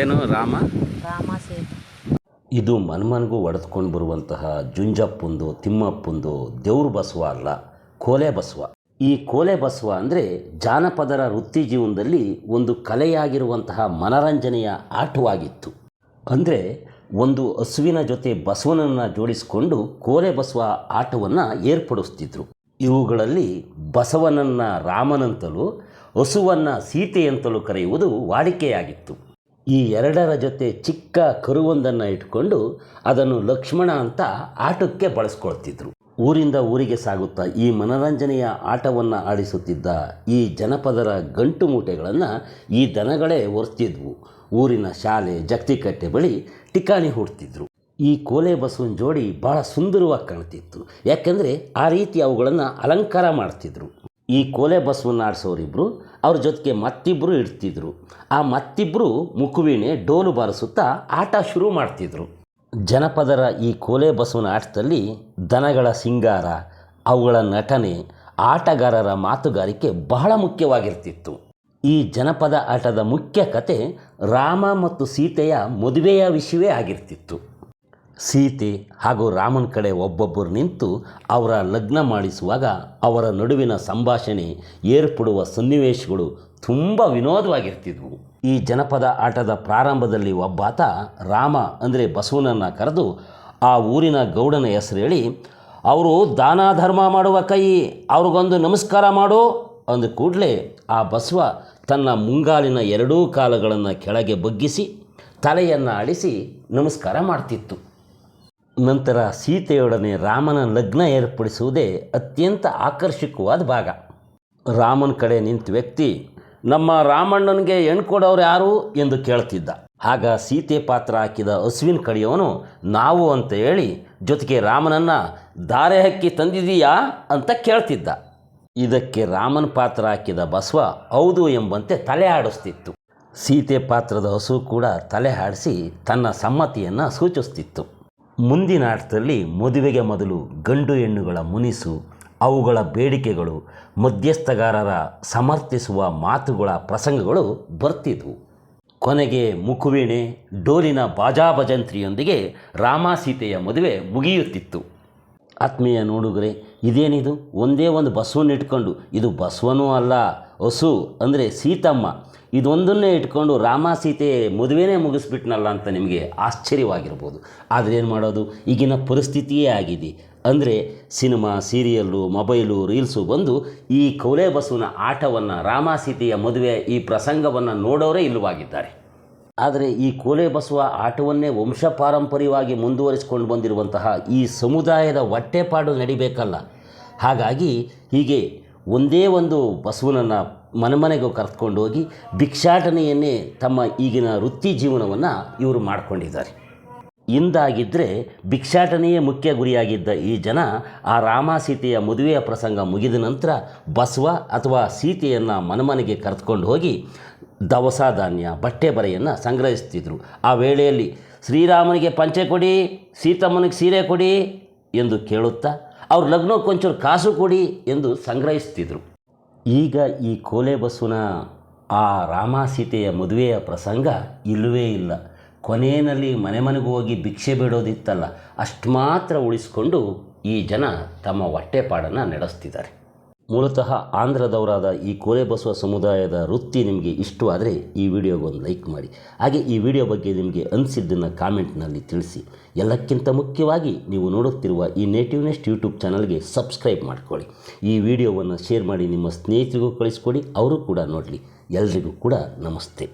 ಏನು ರಾಮ? ರಾಮ ಸೇತು. ಇದು ಮನ್ಮನ್ಗೂ ಒಡೆದುಕೊಂಡು ಬರುವಂತಹ ಜುಂಜಪ್ಪಂದು ತಿಮ್ಮಪ್ಪಂದು ದೇವ್ರ ಬಸವ ಅಲ್ಲ ಕೋಲೆ ಬಸವ. ಈ ಕೋಲೆ ಬಸವ ಅಂದರೆ ಜಾನಪದರ ವೃತ್ತಿ ಜೀವನದಲ್ಲಿ ಒಂದು ಕಲೆಯಾಗಿರುವಂತಹ ಮನರಂಜನೆಯ ಆಟವಾಗಿತ್ತು. ಅಂದರೆ ಒಂದು ಹಸುವಿನ ಜೊತೆ ಬಸವನನ್ನು ಜೋಡಿಸಿಕೊಂಡು ಕೋಲೆ ಬಸವ ಆಟವನ್ನು ಏರ್ಪಡಿಸ್ತಿದ್ರು. ಇವುಗಳಲ್ಲಿ ಬಸವನನ್ನು ರಾಮನಂತಲೂ ಹಸುವನ್ನು ಸೀತೆಯಂತಲೂ ಕರೆಯುವುದು ವಾಡಿಕೆಯಾಗಿತ್ತು. ಈ ಎರಡರ ಜೊತೆ ಚಿಕ್ಕ ಕರುವೊಂದನ್ನು ಇಟ್ಕೊಂಡು ಅದನ್ನು ಲಕ್ಷ್ಮಣ ಅಂತ ಆಟಕ್ಕೆ ಬಳಸ್ಕೊಳ್ತಿದ್ರು. ಊರಿಂದ ಊರಿಗೆ ಸಾಗುತ್ತಾ ಈ ಮನರಂಜನೆಯ ಆಟವನ್ನು ಆಡಿಸುತ್ತಿದ್ದ ಈ ಜನಪದರ ಗಂಟು ಮೂಟೆಗಳನ್ನು ಈ ದನಗಳೇ ಒರೆಸ್ತಿದ್ವು ಊರಿನ ಶಾಲೆ ಜಗ್ತಿಕಟ್ಟೆ ಬಳಿ ಟಿಕಾಣಿ ಹೂಡ್ತಿದ್ರು. ಈ ಕೋಲೆ ಬಸವನ ಜೋಡಿ ಭಾಳ ಸುಂದರವಾಗಿ ಕಾಣ್ತಿತ್ತು. ಯಾಕೆಂದರೆ ಆ ರೀತಿ ಅವುಗಳನ್ನು ಅಲಂಕಾರ ಮಾಡ್ತಿದ್ರು. ಈ ಕೋಲೆ ಬಸವನ್ನ ಆಡಿಸೋರಿಬ್ಬರು ಅವ್ರ ಜೊತೆಗೆ ಮತ್ತಿಬ್ಬರು ಇಡ್ತಿದ್ರು. ಆ ಮತ್ತಿಬ್ಬರು ಮುಖುವೀಣೆ ಡೋಲು ಬಾರಿಸುತ್ತಾ ಆಟ ಶುರು ಮಾಡ್ತಿದ್ರು. ಜನಪದರ ಈ ಕೋಲೆ ಬಸವನ ಆಟದಲ್ಲಿ ದನಗಳ ಸಿಂಗಾರ, ಅವುಗಳ ನಟನೆ, ಆಟಗಾರರ ಮಾತುಗಾರಿಕೆ ಬಹಳ ಮುಖ್ಯವಾಗಿರ್ತಿತ್ತು. ಈ ಜನಪದ ಆಟದ ಮುಖ್ಯ ಕತೆ ರಾಮ ಮತ್ತು ಸೀತೆಯ ಮದುವೆಯ ವಿಷಯವೇ ಆಗಿರ್ತಿತ್ತು. ಸೀತೆ ಹಾಗೂ ರಾಮನ ಕಡೆ ಒಬ್ಬೊಬ್ಬರು ನಿಂತು ಅವರ ಲಗ್ನ ಮಾಡಿಸುವಾಗ ಅವರ ನಡುವಿನ ಸಂಭಾಷಣೆ ಏರ್ಪಡುವ ಸನ್ನಿವೇಶಗಳು ತುಂಬ ವಿನೋದವಾಗಿರ್ತಿದ್ವು. ಈ ಜನಪದ ಆಟದ ಪ್ರಾರಂಭದಲ್ಲಿ ಒಬ್ಬಾತ ರಾಮ ಅಂದರೆ ಬಸವನನ್ನು ಕರೆದು ಆ ಊರಿನ ಗೌಡನ ಹೆಸರು ಹೇಳಿ, ಅವರು ದಾನ ಧರ್ಮ ಮಾಡುವ ಕೈ, ಅವ್ರಿಗೊಂದು ನಮಸ್ಕಾರ ಮಾಡು ಅಂದ ಕೂಡಲೇ ಆ ಬಸವ ತನ್ನ ಮುಂಗಾಲಿನ ಎರಡೂ ಕಾಲುಗಳನ್ನು ಕೆಳಗೆ ಬಗ್ಗಿಸಿ ತಲೆಯನ್ನು ಆಡಿಸಿ ನಮಸ್ಕಾರ ಮಾಡ್ತಿತ್ತು. ನಂತರ ಸೀತೆಯೊಡನೆ ರಾಮನ ಲಗ್ನ ಏರ್ಪಡಿಸುವುದೇ ಅತ್ಯಂತ ಆಕರ್ಷಕವಾದ ಭಾಗ. ರಾಮನ ಕಡೆ ನಿಂತ ವ್ಯಕ್ತಿ, ನಮ್ಮ ರಾಮಣ್ಣನಿಗೆ ಹೆಣ್ಣು ಯಾರು ಎಂದು ಕೇಳ್ತಿದ್ದ. ಆಗ ಸೀತೆ ಪಾತ್ರ ಹಾಕಿದ ಹಸುವಿನ ಕಡೆಯವನು, ನಾವು ಅಂತ ಹೇಳಿ ಜೊತೆಗೆ ರಾಮನನ್ನು, ದಾರೆ ಹಕ್ಕಿ ತಂದಿದೀಯಾ ಅಂತ ಕೇಳ್ತಿದ್ದ. ಇದಕ್ಕೆ ರಾಮನ ಪಾತ್ರ ಹಾಕಿದ ಬಸವ, ಹೌದು ಎಂಬಂತೆ ತಲೆ ಆಡಿಸ್ತಿತ್ತು ಸೀತೆ ಪಾತ್ರದ ಹಸು ಕೂಡ ತಲೆ ಆಡಿಸಿ ತನ್ನ ಸಮ್ಮತಿಯನ್ನು ಸೂಚಿಸ್ತಿತ್ತು. ಮುಂದಿನ ಆಟದಲ್ಲಿ ಮದುವೆಗೆ ಮೊದಲು ಗಂಡು ಹೆಣ್ಣುಗಳ ಮುನಿಸು, ಅವುಗಳ ಬೇಡಿಕೆಗಳು, ಮಧ್ಯಸ್ಥಗಾರರ ಸಮರ್ಥಿಸುವ ಮಾತುಗಳ ಪ್ರಸಂಗಗಳು ಬರ್ತಿದ್ವು. ಕೊನೆಗೆ ಮುಖುವೀಣೆ ಡೋಲಿನ ಬಾಜಾಭಜಂತ್ರಿಯೊಂದಿಗೆ ರಾಮ ಸೀತೆಯ ಮದುವೆ ಮುಗಿಯುತ್ತಿತ್ತು. ಆತ್ಮೀಯ ನೋಡುಗರೆ, ಇದೇನಿದು? ಒಂದೇ ಒಂದು ಬಸವನ ಇಟ್ಕೊಂಡು, ಇದು ಬಸವನೂ ಅಲ್ಲ, ಹಸು ಅಂದರೆ ಸೀತಮ್ಮ. ಇದೊಂದನ್ನೇ ಇಟ್ಕೊಂಡು ರಾಮ ಸೀತೆ ಮದುವೆನೇ ಮುಗಿಸ್ಬಿಟ್ನಲ್ಲ ಅಂತ ನಿಮಗೆ ಆಶ್ಚರ್ಯವಾಗಿರ್ಬೋದು. ಆದರೆ ಏನು ಮಾಡೋದು? ಈಗಿನ ಪರಿಸ್ಥಿತಿಯೇ ಆಗಿದೆ. ಅಂದರೆ ಸಿನಿಮಾ, ಸೀರಿಯಲ್ಲು, ಮೊಬೈಲು, ರೀಲ್ಸು ಬಂದು ಈ ಕೌಲೆ ಬಸವನ ಆಟವನ್ನು ರಾಮ ಸೀತೆಯ ಮದುವೆ, ಈ ಪ್ರಸಂಗವನ್ನು ನೋಡೋರೇ ಇಲ್ಲವಾಗಿದ್ದಾರೆ. ಆದರೆ ಈ ಕೋಲೆ ಬಸವ ಆಟವನ್ನೇ ವಂಶ ಪಾರಂಪರ್ಯವಾಗಿ ಮುಂದುವರಿಸಿಕೊಂಡು ಬಂದಿರುವಂತಹ ಈ ಸಮುದಾಯದ ಹೊಟ್ಟೆಪಾಡು ನಡಿಬೇಕಲ್ಲ. ಹಾಗಾಗಿ ಹೀಗೆ ಒಂದೇ ಒಂದು ಬಸವನನ್ನು ಮನೆಮನೆಗೂ ಕರೆದುಕೊಂಡು ಹೋಗಿ ಭಿಕ್ಷಾಟನೆಯನ್ನೇ ತಮ್ಮ ಈಗಿನ ವೃತ್ತಿ ಜೀವನವನ್ನು ಇವರು ಮಾಡಿಕೊಂಡಿದ್ದಾರೆ. ಇಂದಾಗಿದ್ದರೆ ಭಿಕ್ಷಾಟನೆಯೇ ಮುಖ್ಯ ಗುರಿಯಾಗಿದ್ದ ಈ ಜನ ಆ ರಾಮ ಸೀತೆಯ ಮದುವೆಯ ಪ್ರಸಂಗ ಮುಗಿದ ನಂತರ ಬಸವ ಅಥವಾ ಸೀತೆಯನ್ನು ಮನಮನೆಗೆ ಕರೆದುಕೊಂಡು ಹೋಗಿ ದವಸ ಧಾನ್ಯ, ಬಟ್ಟೆ ಬರೆಯನ್ನು ಸಂಗ್ರಹಿಸ್ತಿದ್ರು. ಆ ವೇಳೆಯಲ್ಲಿ ಶ್ರೀರಾಮನಿಗೆ ಪಂಚೆ ಕೊಡಿ, ಸೀತಮ್ಮನಿಗೆ ಸೀರೆ ಕೊಡಿ ಎಂದು ಕೇಳುತ್ತಾ ಅವ್ರ ಲಗ್ನಕ್ಕೆ ಒಂಚೂರು ಕಾಸು ಕೊಡಿ ಎಂದು ಸಂಗ್ರಹಿಸ್ತಿದ್ರು. ಈಗ ಈ ಕೋಲೆ ಬಸ್ಸುನ ಆ ರಾಮ ಸೀತೆಯ ಮದುವೆಯ ಪ್ರಸಂಗ ಇಲ್ಲವೇ ಇಲ್ಲ. ಕೊನೆಯಲ್ಲಿ ಮನೆ ಮನೆಗೂ ಹೋಗಿ ಭಿಕ್ಷೆ ಬೇಡೋದಿತ್ತಲ್ಲ, ಅಷ್ಟು ಮಾತ್ರ ಉಳಿಸ್ಕೊಂಡು ಈ ಜನ ತಮ್ಮ ಹೊಟ್ಟೆಪಾಡನ್ನು ನಡೆಸ್ತಿದ್ದಾರೆ. ಮೂಲತಃ ಆಂಧ್ರದವರಾದ ಈ ಕೋಲೆ ಬಸವ ಸಮುದಾಯದ ವೃತ್ತಿ ನಿಮಗೆ ಇಷ್ಟವಾದರೆ ಈ ವಿಡಿಯೋಗೆ ಒಂದು ಲೈಕ್ ಮಾಡಿ. ಹಾಗೆ ಈ ವಿಡಿಯೋ ಬಗ್ಗೆ ನಿಮಗೆ ಅನಿಸಿದ್ದನ್ನು ಕಾಮೆಂಟ್ನಲ್ಲಿ ತಿಳಿಸಿ. ಎಲ್ಲಕ್ಕಿಂತ ಮುಖ್ಯವಾಗಿ ನೀವು ನೋಡುತ್ತಿರುವ ಈ ನೇಟಿವ್ ನೆಸ್ಟ್ ಯೂಟ್ಯೂಬ್ ಚಾನಲ್ಗೆ ಸಬ್ಸ್ಕ್ರೈಬ್ ಮಾಡಿಕೊಳ್ಳಿ. ಈ ವಿಡಿಯೋವನ್ನು ಶೇರ್ ಮಾಡಿ ನಿಮ್ಮ ಸ್ನೇಹಿತರಿಗೂ ಕಳಿಸ್ಕೊಡಿ, ಅವರು ಕೂಡ ನೋಡಲಿ. ಎಲ್ರಿಗೂ ಕೂಡ ನಮಸ್ತೆ.